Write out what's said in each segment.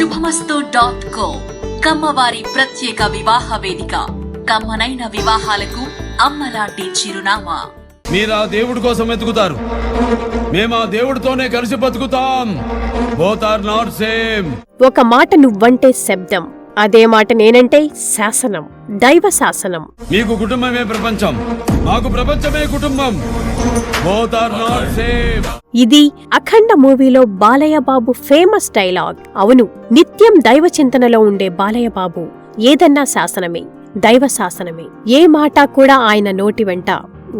శుభమస్తు dot co కమ్మవారి ప్రత్యేక వివాహ వేదిక. కమ్మనైన వివాహాలకు అమ్మలాంటి చిరునామా. మీరు ఆ దేవుడి కోసం వెతుకుతారు. మేము ఆ దేవుడితోనే కలిసి బతుకుతాం. బోత్ ఆర్ నాట్ సేమ్ ఒక మాట నువ్వంటే శబ్దం. అదే మాట నేనంటే శాసనం దైవ శాసనం. మీకు కుటుంబమే ప్రపంచం మాకు ప్రపంచమే కుటుంబం. ఇది అఖండ మూవీలో బాలయ్య బాబు ఫేమస్ డైలాగ్. అవును నిత్యం దైవ చింతనలో ఉండే బాలయ్య బాబు ఏదన్నా శాసనమే దైవ శాసనమే. ఏ మాట కూడా ఆయన నోటి వెంట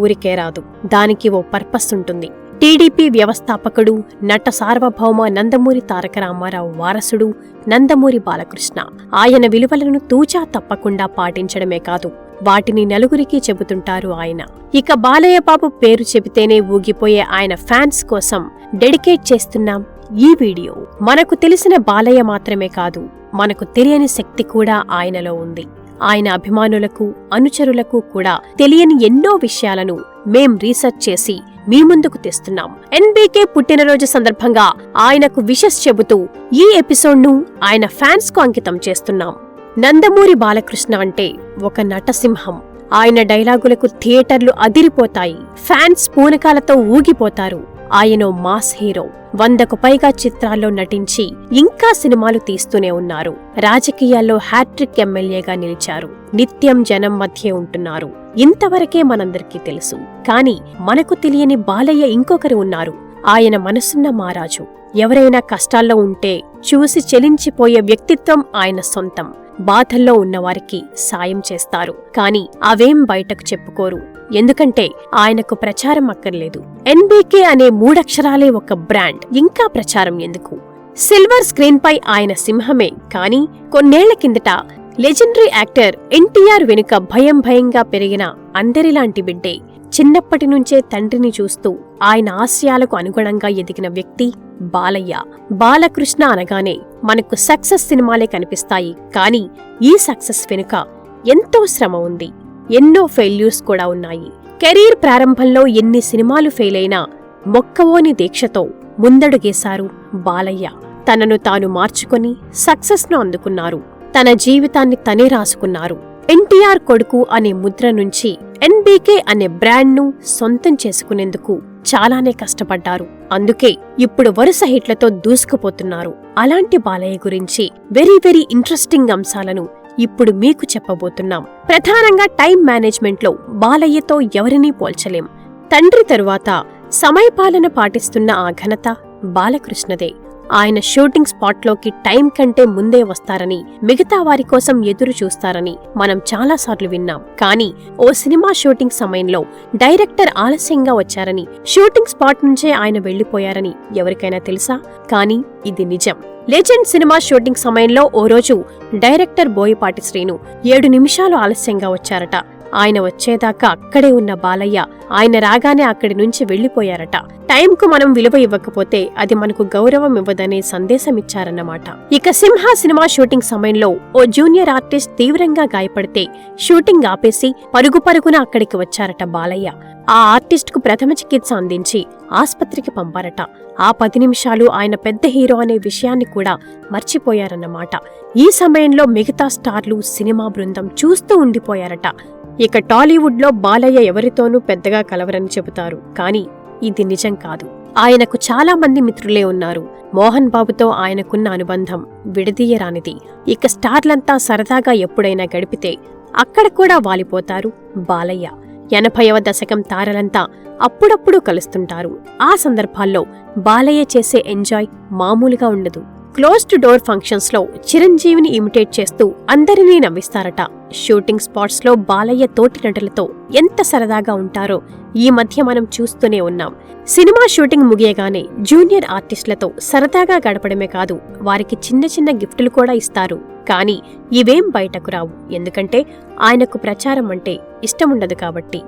ఊరికే రాదు. దానికి ఓ పర్పస్ ఉంటుంది. టీడీపీ వ్యవస్థాపకుడు నట సార్వభౌమ నందమూరి తారక రామారావు వారసుడు నందమూరి బాలకృష్ణ. ఆయన విలువలను తూచా తప్పకుండా పాటించడమే కాదు వాటిని నలుగురికి చెబుతుంటారు ఆయన. ఇక బాలయ్య బాబు పేరు చెబితేనే ఊగిపోయే ఆయన ఫ్యాన్స్ కోసం డెడికేట్ చేస్తున్నాం ఈ వీడియో. మనకు తెలిసిన బాలయ్య మాత్రమే కాదు మనకు తెలియని శక్తి కూడా ఆయనలో ఉంది. ఆయన అభిమానులకు అనుచరులకు కూడా తెలియని ఎన్నో విషయాలను మేం రీసెర్చ్ చేసి మీ ముందుకు తెస్తున్నాం. ఎన్బీకే పుట్టినరోజు సందర్భంగా ఆయనకు విషెస్ చెబుతూ ఈ ఎపిసోడ్ను ఆయన ఫ్యాన్స్కు అంకితం చేస్తున్నాం. నందమూరి బాలకృష్ణ అంటే ఒక నటసింహం. ఆయన డైలాగులకు థియేటర్లు అదిరిపోతాయి. ఫ్యాన్స్ పూనకాలతో ఊగిపోతారు. ఆయన మాస్ హీరో. వందకు పైగా చిత్రాల్లో నటించి ఇంకా సినిమాలు తీస్తూనే ఉన్నారు. రాజకీయాల్లో హ్యాట్రిక్ ఎమ్మెల్యేగా నిలిచారు. నిత్యం జనం మధ్య ఉంటున్నారు. ఇంతవరకే మనందరికీ తెలుసు. కాని మనకు తెలియని బాలయ్య ఇంకొకరు ఉన్నారు. ఆయన మనసున్న మారాజు ఎవరైనా కష్టాల్లో ఉంటే చూసి చెలించిపోయే వ్యక్తిత్వం ఆయన సొంతం. బాధల్లో ఉన్నవారికి సాయం చేస్తారు. కానీ అవేం బయటకు చెప్పుకోరు. ఎందుకంటే ఆయనకు ప్రచారం అక్కర్లేదు. ఎన్బీకే అనే మూడక్షరాలే ఒక బ్రాండ్. ఇంకా ప్రచారం ఎందుకు? సిల్వర్ స్క్రీన్ పై ఆయన సింహమే. కానీ కొన్నేళ్ళ కిందట లెజెండరీ యాక్టర్ ఎన్టీఆర్ వెనుక భయం భయంగా పెరిగిన అందరిలాంటి బిడ్డే. చిన్నప్పటి నుంచే తండ్రిని చూస్తూ ఆయన ఆశయాలకు అనుగుణంగా ఎదిగిన వ్యక్తి బాలయ్య. బాలకృష్ణ అనగానే మనకు సక్సెస్ సినిమాలే కనిపిస్తాయి. కానీ ఈ సక్సెస్ వెనుక ఎంతో శ్రమ ఉంది. ఎన్నో ఫెయిల్యూర్స్ కూడా ఉన్నాయి. కెరీర్ ప్రారంభంలో ఎన్ని సినిమాలు ఫెయిల్ అయినా మొక్కవోని దీక్షతో ముందడుగేశారు బాలయ్య. తనను తాను మార్చుకొని సక్సెస్ను అందుకున్నారు. తన జీవితాన్ని తనే రాసుకున్నారు. ఎన్టీఆర్ కొడుకు అనే ముద్ర నుంచి ఎన్బీకే అనే బ్రాండ్ను సొంతం చేసుకునేందుకు చాలానే కష్టపడ్డారు. అందుకే ఇప్పుడు వరుస హిట్లతో దూసుకుపోతున్నారు. అలాంటి బాలయ్య గురించి వెరీ వెరీ ఇంట్రెస్టింగ్ అంశాలను ఇప్పుడు మీకు చెప్పబోతున్నాం. ప్రధానంగా టైం మేనేజ్మెంట్లో బాలయ్యతో ఎవరినీ పోల్చలేం. తండ్రి తరువాత సమయపాలన పాటిస్తున్న ఆ ఘనత బాలకృష్ణదే. ఆయన షూటింగ్ స్పాట్లోకి టైం కంటే ముందే వస్తారని మిగతా వారి కోసం ఎదురు చూస్తారని మనం చాలాసార్లు విన్నాం. కానీ ఓ సినిమా షూటింగ్ సమయంలో డైరెక్టర్ ఆలస్యంగా వచ్చారని షూటింగ్ స్పాట్ నుంచే ఆయన వెళ్ళిపోయారని ఎవరికైనా తెలుసా? కానీ ఇది నిజం. లెజెండ్ సినిమా షూటింగ్ సమయంలో ఓ రోజు డైరెక్టర్ బోయపాటి శ్రీను ఏడు నిమిషాలు ఆలస్యంగా వచ్చారట. ఆయన వచ్చేదాకా అక్కడే ఉన్న బాలయ్య ఆయన రాగానే అక్కడి నుంచి వెళ్ళిపోయారట టైంకు మనం విలువ ఇవ్వకపోతే అది మనకు గౌరవం ఇవ్వదనే సందేశం ఇచ్చారన్నమాట. ఇక సింహ సినిమా షూటింగ్ సమయంలో ఓ జూనియర్ ఆర్టిస్ట్ తీవ్రంగా గాయపడితే షూటింగ్ ఆపేసి పరుగు పరుగున అక్కడికి వచ్చారట బాలయ్య. ఆ ఆర్టిస్ట్కు ప్రథమ చికిత్స అందించి ఆస్పత్రికి పంపారట. ఆ పది నిమిషాలు ఆయన పెద్ద హీరో అనే విషయాన్ని కూడా మర్చిపోయారన్నమాట. ఈ సమయంలో మిగతా స్టార్లు సినిమా బృందం చూస్తూ ఉండిపోయారట. ఇక టాలీవుడ్లో బాలయ్య ఎవరితోనూ పెద్దగా కలవరని చెబుతారు. కానీ ఇది నిజం కాదు. ఆయనకు చాలా మంది మిత్రులే ఉన్నారు. మోహన్ బాబుతో ఆయనకున్న అనుబంధం విడదీయరానిది. ఇక స్టార్లంతా సరదాగా ఎప్పుడైనా గడిపితే అక్కడ కూడా వాలిపోతారు బాలయ్య. ఎనభైవ దశకం తారలంతా అప్పుడప్పుడు కలుస్తుంటారు. ఆ సందర్భాల్లో బాలయ్య చేసే ఎంజాయ్ మామూలుగా ఉండదు. క్లోజ్డ్ డోర్ ఫంక్షన్స్లో చిరంజీవిని ఇమిటేట్ చేస్తూ అందరినీ నవ్విస్తారట. షూటింగ్ స్పాట్స్లో బాలయ్య తోటి నటులతో ఎంత సరదాగా ఉంటారో ఈ మధ్య మనం చూస్తూనే ఉన్నాం. సినిమా షూటింగ్ ముగియగానే జూనియర్ ఆర్టిస్టులతో సరదాగా గడపడమే కాదు వారికి చిన్న చిన్న గిఫ్టులు కూడా ఇస్తారు. కానీ ఇవేం బయటకు రావు. ఎందుకంటే ఆయనకు ప్రచారం అంటే ఇష్టముండదు కాబట్టి.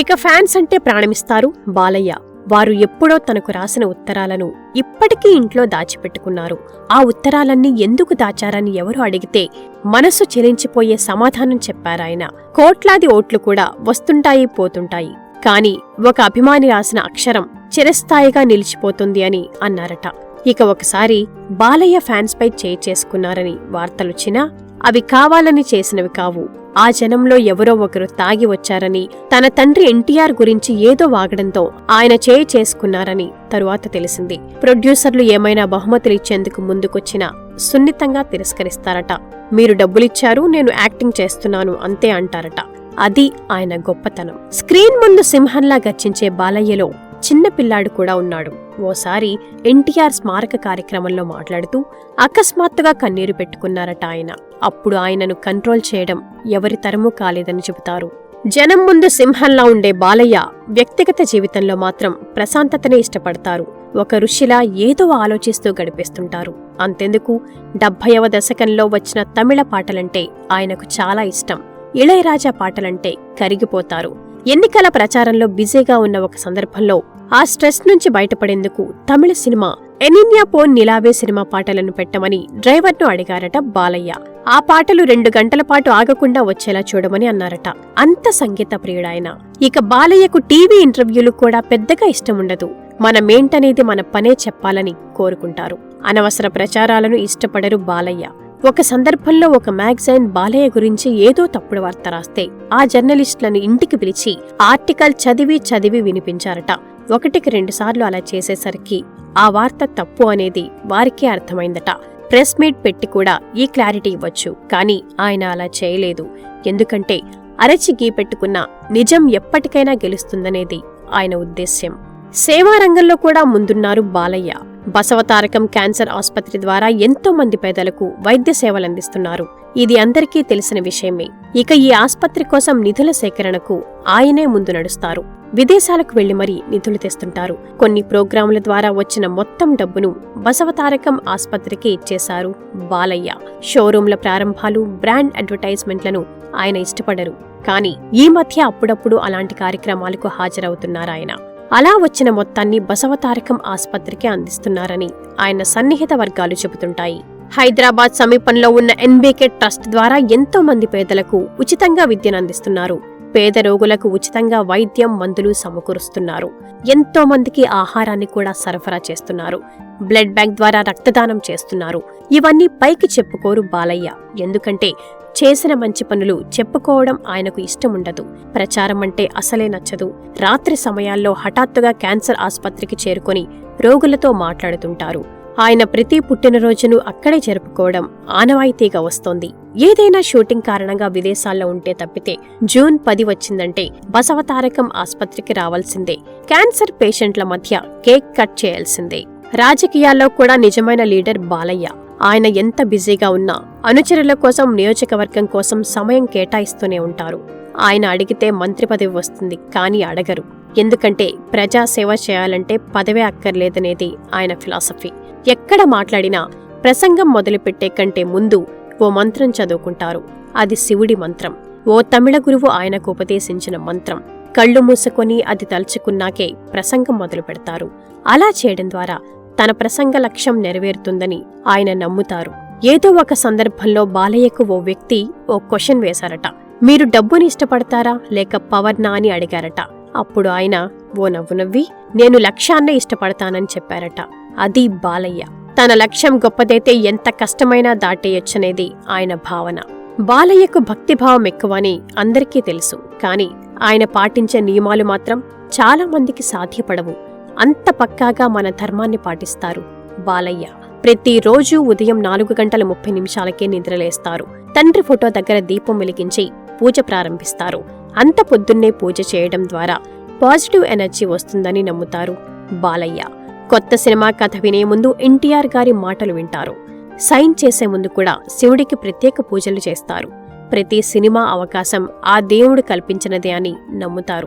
ఇక ఫ్యాన్స్ అంటే ప్రాణమిస్తారు బాలయ్య. వారు ఎప్పుడో తనకు రాసిన ఉత్తరాలను ఇప్పటికీ ఇంట్లో దాచిపెట్టుకున్నారు. ఆ ఉత్తరాలన్నీ ఎందుకు దాచారని ఎవరు అడిగితే మనసు చెలించిపోయే సమాధానం చెప్పారాయన కోట్లాది ఓట్లు కూడా వస్తుంటాయి పోతుంటాయి. కాని ఒక అభిమాని రాసిన అక్షరం చిరస్థాయిగా నిలిచిపోతుంది అని అన్నారట. ఇక ఒకసారి బాలయ్య ఫ్యాన్స్పై చేసుకున్నారని వార్తలొచ్చినా అవి కావాలని చేసినవి కావు. ఆ జనంలో ఎవరో ఒకరు తాగి వచ్చారని తన తండ్రి ఎన్టీఆర్ గురించి ఏదో వాగడంతో ఆయన చేయి చేసుకున్నారని తరువాత తెలిసింది. ప్రొడ్యూసర్లు ఏమైనా బహుమతులు ఇచ్చేందుకు ముందుకొచ్చినా సున్నితంగా తిరస్కరిస్తారట. మీరు డబ్బులిచ్చారు నేను యాక్టింగ్ చేస్తున్నాను అంతే అంటారట. అది ఆయన గొప్పతనం. స్క్రీన్ ముందు సింహంలా గర్జించే బాలయ్యలో చిన్న పిల్లాడు కూడా ఉన్నాడు. ఓసారి ఎన్టీఆర్ స్మారక కార్యక్రమంలో మాట్లాడుతూ అకస్మాత్తుగా కన్నీరు పెట్టుకున్నారట ఆయన. అప్పుడు ఆయనను కంట్రోల్ చేయడం ఎవరి తరమూ కాలేదని చెబుతారు. జనం ముందు సింహంలా ఉండే బాలయ్య వ్యక్తిగత జీవితంలో మాత్రం ప్రశాంతతనే ఇష్టపడతారు. ఒక ఋషిలా ఏదో ఆలోచిస్తూ గడిపేస్తుంటారు. అంతెందుకు? డెబ్భైవ దశకంలో వచ్చిన తమిళ పాటలంటే ఆయనకు చాలా ఇష్టం. ఇళయరాజా పాటలంటే కరిగిపోతారు. ఎన్నికల ప్రచారంలో బిజీగా ఉన్న ఒక సందర్భంలో ఆ స్ట్రెస్ నుంచి బయటపడేందుకు తమిళ సినిమా ఎనిన్యా పోన్ నిలావే సినిమా పాటలను పెట్టమని డ్రైవర్ను అడిగారట బాలయ్య. ఆ పాటలు రెండు గంటల పాటు ఆగకుండా వచ్చేలా చూడమని అన్నారట. అంత సంగీత ప్రియుడాయన. ఇక బాలయ్యకు టీవీ ఇంటర్వ్యూలు కూడా పెద్దగా ఇష్టముండదు. మనమేంటనేది మన పనే చెప్పాలని కోరుకుంటారు. అనవసర ప్రచారాలను ఇష్టపడరు బాలయ్య. ఒక సందర్భంలో ఒక మ్యాగజైన్ బాలయ్య గురించి ఏదో తప్పుడు వార్త రాస్తే ఆ జర్నలిస్టులను ఇంటికి పిలిచి ఆర్టికల్ చదివి చదివి వినిపించారట. ఒకటికి రెండుసార్లు అలా చేసేసరికి ఆ వార్త తప్పు అనేది వారికే అర్థమైందట. ప్రెస్ మీట్ పెట్టి కూడా ఈ క్లారిటీ ఇవ్వచ్చు. కానీ ఆయన అలా చేయలేదు. ఎందుకంటే అరచి గీ పెట్టుకున్న నిజం ఎప్పటికైనా గెలుస్తుందనేది ఆయన ఉద్దేశ్యం. సేవా రంగంలో కూడా ముందున్నారు బాలయ్య. బసవతారకం క్యాన్సర్ ఆసుపత్రి ద్వారా ఎంతో మంది పేదలకు వైద్య సేవలందిస్తున్నారు. ఇది అందరికీ తెలిసిన విషయమే. ఇక ఈ ఆసుపత్రి కోసం నిధుల సేకరణకు ఆయనే ముందు నడుస్తారు. విదేశాలకు వెళ్ళి మరీ నిధులు తెస్తుంటారు. కొన్ని ప్రోగ్రాముల ద్వారా వచ్చిన మొత్తం డబ్బును బసవతారకం ఆసుపత్రికి ఇచ్చేశారు బాలయ్య. షోరూంల ప్రారంభాలు బ్రాండ్ అడ్వర్టైజ్మెంట్లను ఆయన ఇష్టపడరు. కానీ ఈ మధ్య అప్పుడప్పుడు అలాంటి కార్యక్రమాలకు హాజరవుతున్నారాయన అలా వచ్చిన మొత్తాన్ని బసవతారకం ఆసుపత్రికి అందిస్తున్నారని ఆయన సన్నిహిత వర్గాలు చెబుతుంటాయి. హైదరాబాద్ సమీపంలో ఉన్న ఎన్బీకే ట్రస్ట్ ద్వారా ఎంతో మంది పేదలకు ఉచితంగా విద్యను అందిస్తున్నారు. పేద రోగులకు ఉచితంగా వైద్యం మందులు సమకూరుస్తున్నారు. ఎంతో మందికి ఆహారాన్ని కూడా సరఫరా చేస్తున్నారు. బ్లడ్ బ్యాంక్ ద్వారా రక్తదానం చేస్తున్నారు. ఇవన్నీ పైకి చెప్పుకోరు బాలయ్య. ఎందుకంటే చేసిన మంచి పనులు చెప్పుకోవడం ఆయనకు ఇష్టముండదు ప్రచారం అంటే అసలే నచ్చదు. రాత్రి సమయాల్లో హఠాత్తుగా క్యాన్సర్ ఆసుపత్రికి చేరుకొని రోగులతో మాట్లాడుతుంటారు. ఆయన ప్రతి పుట్టినరోజును అక్కడే జరుపుకోవడం ఆనవాయితీగా వస్తోంది. ఏదైనా షూటింగ్ కారణంగా విదేశాల్లో ఉంటే తప్పితే జూన్ పది వచ్చిందంటే బసవతారకం ఆసుపత్రికి రావాల్సిందే. క్యాన్సర్ పేషెంట్ల మధ్య కేక్ కట్ చేయాల్సిందే. రాజకీయాల్లో కూడా నిజమైన లీడర్ బాలయ్య. ఆయన ఎంత బిజీగా ఉన్నా అనుచరుల కోసం నియోజకవర్గం కోసం సమయం కేటాయిస్తూనే ఉంటారు. ఆయన అడిగితే మంత్రి పదవి వస్తుంది కానీ అడగరు. ఎందుకంటే ప్రజాసేవ చేయాలంటే పదవే అక్కర్లేదనేది ఆయన ఫిలాసఫీ. ఎక్కడ మాట్లాడినా ప్రసంగం మొదలుపెట్టే కంటే ముందు ఓ మంత్రం చదువుకుంటారు. అది శివుడి మంత్రం. ఓ తమిళ గురువు ఆయనకు ఉపదేశించిన మంత్రం. కళ్ళు మూసుకొని అది తలుచుకున్నాకే ప్రసంగం మొదలు పెడతారు అలా చేయడం ద్వారా తన ప్రసంగ లక్ష్యం నెరవేరుతుందని ఆయన నమ్ముతారు. ఏదో ఒక సందర్భంలో బాలయ్యకు ఓ వ్యక్తి ఓ క్వశ్చన్ వేశారట. మీరు డబ్బుని ఇష్టపడతారా? లేక పవర్నా అని అడిగారట. అప్పుడు ఆయన ఓ నవ్వు నవ్వి నేను లక్ష్యాన్నే ఇష్టపడతానని చెప్పారట. అది బాలయ్య. తన లక్ష్యం గొప్పదైతే ఎంత కష్టమైనా దాటేయొచ్చనేది ఆయన భావన. బాలయ్యకు భక్తిభావం ఎక్కువని అందరికీ తెలుసు. కాని ఆయన పాటించే నియమాలు మాత్రం చాలా మందికి సాధ్యపడవు. అంత పక్కాగా మన ధర్మాన్ని పాటిస్తారు బాలయ్య. ప్రతిరోజు ఉదయం నాలుగు గంటల ముప్పై నిమిషాలకే నిద్రలేస్తారు. తండ్రి ఫోటో దగ్గర దీపం వెలిగించి పూజ ప్రారంభిస్తారు. అంత పొద్దున్నే పూజ చేయడం ద్వారా పాజిటివ్ ఎనర్జీ వస్తుందని నమ్ముతారు బాలయ్య. కొత్త సినిమా కథ వినే ముందు ఎన్టీఆర్ గారి మాటలు వింటారు. సైన్ చేసే ముందు కూడా శివుడికి ప్రత్యేక పూజలు చేస్తారు. ప్రతి సినిమా అవకాశం ఆ దేవుడు కల్పించినదే అని నమ్ముతారు.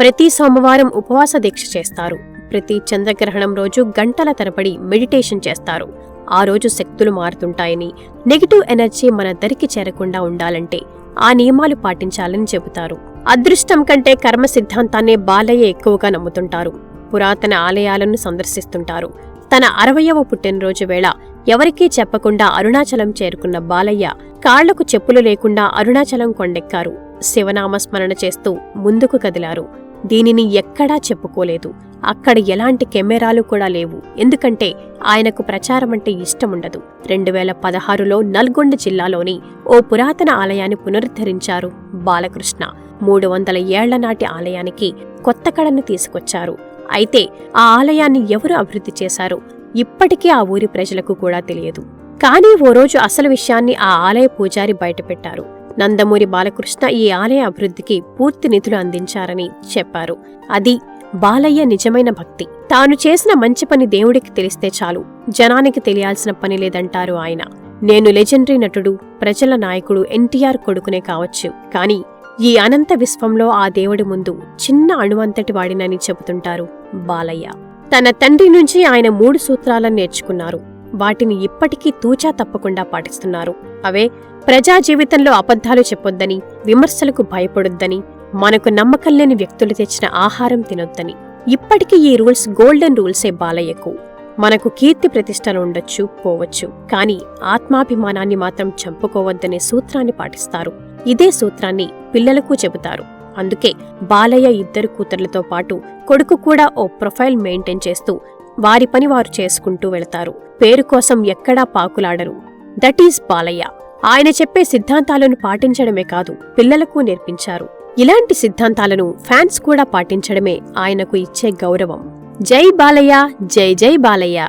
ప్రతి సోమవారం ఉపవాస దీక్ష చేస్తారు. ప్రతి చంద్రగ్రహణం రోజు గంటల తరబడి మెడిటేషన్ చేస్తారు. ఆ రోజు శక్తులు మారుతుంటాయని నెగిటివ్ ఎనర్జీ మన దరికి చేరకుండా ఉండాలంటే ఆ నియమాలు పాటించాలని చెబుతారు. అదృష్టం కంటే కర్మ సిద్ధాంతాన్నే బాలయ్య ఎక్కువగా నమ్ముతుంటారు. పురాతన ఆలయాలను సందర్శిస్తుంటారు. తన అరవయవ పుట్టినరోజు వేళ ఎవరికీ చెప్పకుండా అరుణాచలం చేరుకున్న బాలయ్య కాళ్ళకు చెప్పులు లేకుండా అరుణాచలం కొండెక్కారు. శివనామస్మరణ చేస్తూ ముందుకు కదిలారు. దీనిని ఎక్కడా చెప్పుకోలేదు. అక్కడ ఎలాంటి కెమెరాలు కూడా లేవు. ఎందుకంటే ఆయనకు ప్రచారం అంటే ఇష్టముండదు. రెండు వేల పదహారులో నల్గొండ జిల్లాలోని ఓ పురాతన ఆలయాన్ని పునరుద్ధరించారు బాలకృష్ణ. మూడు వందల ఏళ్ళ నాటి ఆలయానికి కొత్త కళను తీసుకొచ్చారు. అయితే ఆ ఆలయాన్ని ఎవరు అభివృద్ధి చేశారో ఇప్పటికీ ఆ ఊరి ప్రజలకు కూడా తెలియదు. కానీ ఓ రోజు అసలు విషయాన్ని ఆ ఆలయ పూజారి బయటపెట్టారు. నందమూరి బాలకృష్ణ ఈ ఆలయ అభివృద్ధికి పూర్తి నిధులు అందించారని చెప్పారు. అది బాలయ్య నిజమైన భక్తి. తాను చేసిన మంచి పని దేవుడికి తెలిస్తే చాలు. జనానికి తెలియాల్సిన పని లేదంటారు ఆయన. నేను లెజెండరీ నటుడు ప్రజల నాయకుడు ఎన్టీఆర్ కొడుకునే కావచ్చు. కానీ ఈ అనంత విశ్వంలో ఆ దేవుడి ముందు చిన్న అణువంతటి వాడినని చెబుతుంటారు బాలయ్య. తన తండ్రి నుంచి ఆయన మూడు సూత్రాలను నేర్చుకున్నారు. వాటిని ఇప్పటికీ తూచా తప్పకుండా పాటిస్తున్నారు. అవే ప్రజా జీవితంలో అబద్ధాలు చెప్పొద్దని విమర్శలకు భయపడొద్దని మనకు నమ్మకం లేని వ్యక్తులు తెచ్చిన ఆహారం తినొద్దని. ఇప్పటికీ ఈ రూల్స్ గోల్డెన్ రూల్సే బాలయ్యకు. మనకు కీర్తి ప్రతిష్టలు ఉండొచ్చు పోవచ్చు కానీ ఆత్మాభిమానాన్ని మాత్రం చంపుకోవద్దనే సూత్రాన్ని పాటిస్తారు. ఇదే సూత్రాన్ని పిల్లలకు చెబుతారు. అందుకే బాలయ్య ఇద్దరు కూతుర్లతో పాటు కొడుకు కూడా ఓ ప్రొఫైల్ మెయింటైన్ చేస్తూ వారి పని వారు చేసుకుంటూ వెళతారు. పేరు కోసం ఎక్కడా పాకులాడరు. That is Balayya. ఆయన చెప్పే సిద్ధాంతాలను పాటించడమే కాదు పిల్లలకు నేర్పించారు. ఇలాంటి సిద్ధాంతాలను ఫ్యాన్స్ కూడా పాటించడమే ఆయనకు ఇచ్చే గౌరవం. జై బాలయ్య జై జై బాలయ్య.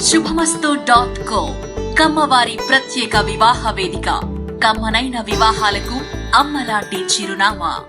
శుభమస్తు డాట్ కో కమ్మవారి ప్రత్యేక వివాహ వేదిక. కమ్మనైన వివాహాలకు అమ్మలాంటి చిరునామా.